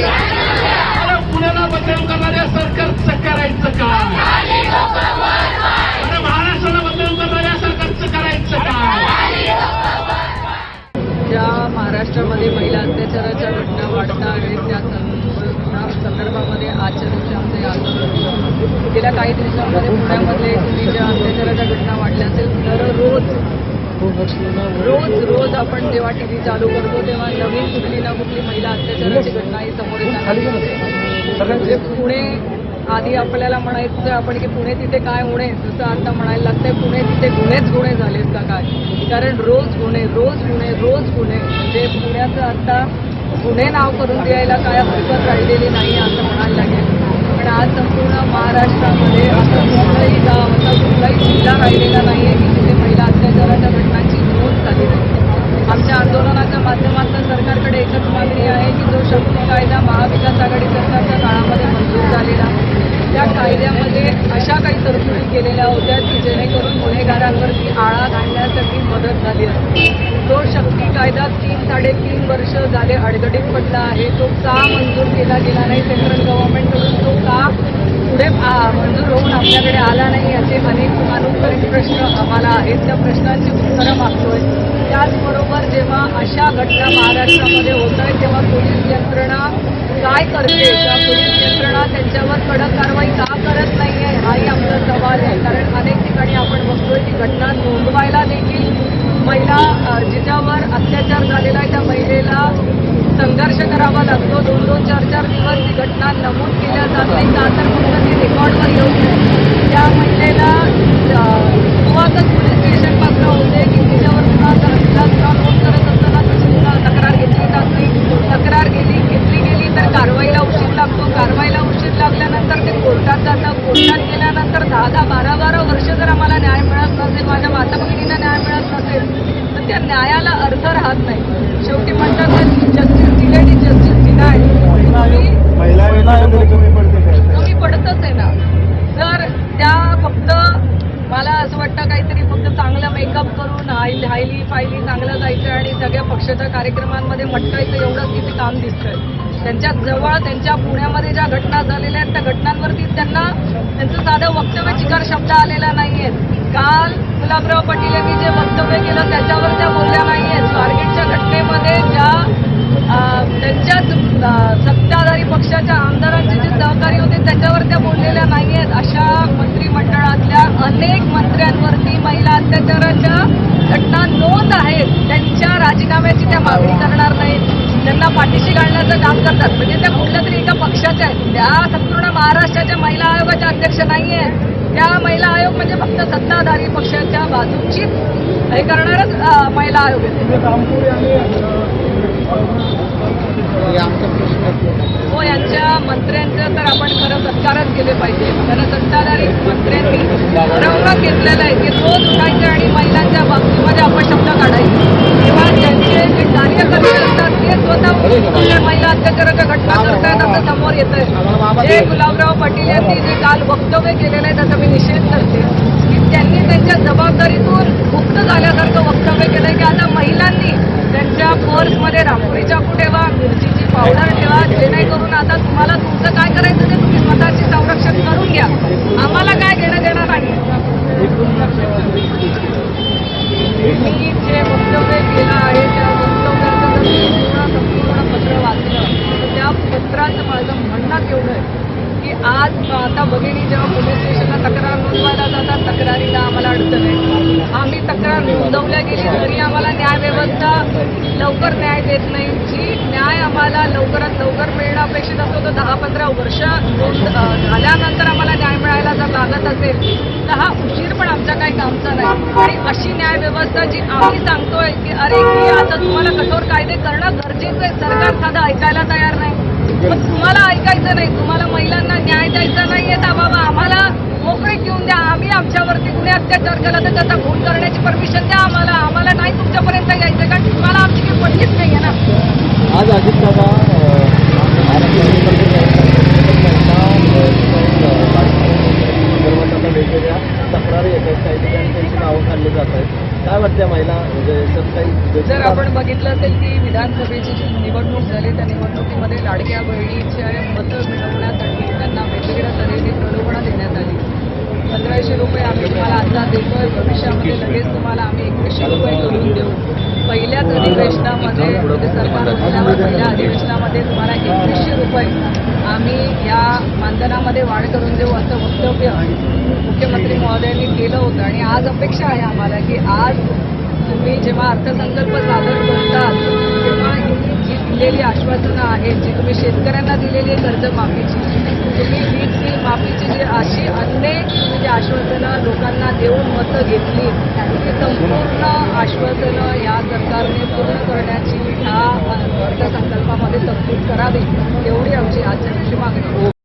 पुण्याला बचाव करणाऱ्या सरकारचं करायचं काम. रोज रोज आपण जेव्हा टी व्ही चालू करतो तेव्हा नवीन कुठली ना कुठली महिला अत्याचाराची घटना ही समोर म्हणजे पुणे आधी आपल्याला म्हणायचं आपण की पुणे तिथे काय होणे जसं आता म्हणायला लागतंय पुणे तिथे गुन्हेच गुन्हे झालेत का काय? कारण रोज गुन्हे रोज गुन्हे रोज गुन्हे. म्हणजे पुण्याचं आता गुन्हे नाव करून द्यायला काय हरकत राहिलेली नाही असं म्हणायला लागेल. पण आज संपूर्ण महाराष्ट्रामध्ये असं कुठलंही गाव असा कुठलाही जिल्हा राहिलेला नाही आहे की तिथे महिला अत्याचाराच्या घटना नोंद झाली नाही आमच्या आंदोलनाच्या माध्यमातून सरकारकडे एकच मागणी आहे की जो शक्ती कायदा महाविकास आघाडी सरकारच्या काळामध्ये मंजूर झालेला. त्या कायद्यामध्ये अशा काही तरतुदी केलेल्या होत्या की जेणेकरून गुन्हेगारांवरती आळा घालण्यासाठी मदत झाली आहे तो शक्ती कायदा तीन साडेतीन वर्ष झाले अडगडीत पडला आहे तो का मंजूर केला गेला नाही सेंट्रल गव्हर्नमेंटकडून? तो का पुढे मंजूर होऊन आपल्याकडे आला नाही असे अनेक अनुत्तरित प्रश्न आम्हाला आहेत. त्या प्रश्नांची उत्तरं मागतोय. त्याचबरोबर जेव्हा अशा घटना महाराष्ट्रामध्ये होत आहेत तेव्हा पोलीस यंत्रणा काय करते. पोलीस यंत्रणा त्यांच्यावर कडक कारवाई का करत नाही आहे हाही आमचा सवाल आहे. कारण अनेक ठिकाणी आपण बघतोय की घटना नोंदवायला देखील महिला जिच्यावर अत्याचार झालेला आहे. त्या महिलेला संघर्ष करावा लागतो. दोन दोन चार चार दिवस ती घटना नमूद केल्या जात नाही. का तर फक्त ती रेकॉर्डवर येऊ नये त्या महिलेला अ, सुरुवातच पोलीस स्टेशनपासून होते की तिच्यावर गुन्हा जर तिला गुन्हा नोंद करत असताना तिची गुन्हा तक्रार घेतली जात नाही तक्रार गेली घेतली गेली तर कारवाईला उशीर लागतो कारवाईला उशीर लागल्यानंतर ते कोर्टात जातं कोर्टात गेल्यानंतर दहा दहा बारा बारा वर्ष जर आम्हाला न्याय मिळत नसेल माझ्या माता भगिनींना न्याय मिळत नसेल तर न्यायाला अर्थ राहत नाही. शेवटी म्हणतात justice delayed is justice denied आयोगामध्ये कमी पडतच आहे ना. जर त्या फक्त मला असं वाटतं काहीतरी फक्त चांगलं मेकअप करून हाय हायली फायली चांगलं जायचं आणि सगळ्या पक्षाच्या कार्यक्रमांमध्ये मटकायचं एवढंच तिथे काम दिसतंय. त्यांच्या जवळ त्यांच्या पुण्यामध्ये ज्या घटना झालेल्या आहेत त्या घटनांवरती त्यांना त्यांचं साधं वक्तव्य चिकार शब्द आलेला नाहीये. काल गुलाबराव पाटील यांनी जे वक्तव्य केलं त्याच्यावर त्या बोलल्या आहेत स्वारगेटच्या घटनेमध्ये ज्या त्यांच्याच सत्ताधारी पक्षाच्या आमदारांचे जे सहकारी होते त्याच्यावर त्या बोललेल्या नाही आहेत अशा मंत्रिमंडळातल्या अनेक मंत्र्यांवरती महिला अत्याचाराच्या घटना नोंद आहेत. त्यांच्या राजीनाम्याची त्या मागणी करणार नाहीत. त्यांना पाठीशी घालण्याचं काम करतात. म्हणजे त्या कुठल्या तरी एका पक्षाच्या आहेत. त्या महाराष्ट्राच्या महिला आयोगाच्या अध्यक्ष नाही आहेत त्या महिला आयोग म्हणजे फक्त सत्ताधारी पक्षाच्या बाजूची हे करणारच महिला आयोग आहे. हो यांच्या मंत्र्यांचं तर आपण खरं सत्कारच केले पाहिजे. खरं सत्ताधारी मंत्र्यांनी ठरवून घेतलेलं आहे की रोज उठायचे आणि महिलांच्या बाबतीमध्ये अपशब्द काढायचे किंवा ज्यांचे जे कार्यकर्ते असतात ते स्वतः उठून महिला अत्याचाराच्या घटना करतायत असं समोर येत आहे जे गुलाबराव पाटील यांनी जे काल वक्तव्य केलेलं आहे त्याचा मी निषेध करते. की त्यांनी त्यांच्या जबाबदारीतून मुक्त झाल्यासारखं वक्तव्य केलंय की आता महिलांनी त्यांच्या पर्समध्ये रांगोळी चाकू ठेवा मिरचीची पावडर ठेवा जेणेकरून आता तुम्हाला तुमचं काय करायचं ते तुम्ही स्वतःचे संरक्षण करून घ्या आम्हाला काय घेणं देणं नाही मी जे वक्तव्य केलं आहे त्या वक्तव्याचं जर मी पूर्ण संपूर्ण पत्र वाचलं तर त्या पत्राचं माझं म्हणणं एवढं आहे की आज आता भगिनी जेव्हा पोलीस स्टेशनला तक्रार नोंदवायला जातात तक्रारीला आम्हाला अडचण आहे. आम्ही तक्रार नोंदवल्या गेली तरी आम्हाला न्याय व्यवस्था लवकर न्याय देत नाही. जी न्याय आम्हाला लवकरात लवकर मिळणं अपेक्षित असतो तर दहा पंधरा वर्ष नोंद झाल्यानंतर आम्हाला न्याय मिळायला जर लागत असेल तर हा उशीर पण आमच्या काही कामचा नाही. आणि अशी न्याय व्यवस्था जी आम्ही सांगतोय की अरे की आता तुम्हाला कठोर कायदे करणं गरजेचं आहे. सरकार साधं ऐकायला तयार नाही. पण तुम्हाला ऐकायचं नाही. तुम्हाला महिलांना न्याय द्यायचा नाहीये तर बाबा आम्हाला मोकळे घेऊन द्या आम्ही कुणी अत्याचार केला तर त्याचा खून करण्याची परमिशन द्या आम्हाला. आम्हाला नाही तुमच्यापर्यंत यायचं कारण तुम्हाला आमची काही पडलीच नाहीये ना. आज अजित दादा वेगवेगळ्या तक्रारी येत आहेत. काही ठिकाणी त्यांची नावं काढली जात आहेत. काय वाटतं महिला म्हणजे जर आपण बघितलं असेल की विधानसभेची जी निवडणूक झाली त्या निवडणुकीमध्ये लाडक्या बहिणीचे मतं मिळवण्यासाठी त्यांना वेगवेगळ्या तऱ्हेने प्रलोभनं देण्यात आली. पंधराशे रुपये आम्ही तुम्हाला आता देतोय. भविष्यामध्ये लगेच तुम्हाला आम्ही एकवीसशे रुपये करून देऊ. पहिल्याच अधिवेशनामध्ये मोदी सरकार असल्यावर पहिल्या अधिवेशनामध्ये तुम्हाला एकवीसशे रुपये आम्ही या मानधनामध्ये वाढ करून देऊ असं वक्तव्य मुख्यमंत्री महोदयांनी केलं होतं. आणि आज अपेक्षा आहे आम्हाला की आज तुम्ही जेव्हा अर्थसंकल्प सादर करतात तेव्हा ही जी दिलेली आश्वासनं आहेत जी तुम्ही शेतकऱ्यांना दिलेली कर्जमाफीची तुम्ही वीज बिल माफीची जी अशी अनेक म्हणजे आश्वासनं लोकांना देऊन मतं घेतली ती संपूर्ण आश्वासनं या सरकारने पूर्ण करण्याची ह्या अर्थसंकल्पामध्ये तरतूद करावी एवढी आमची आजच्या मागणी.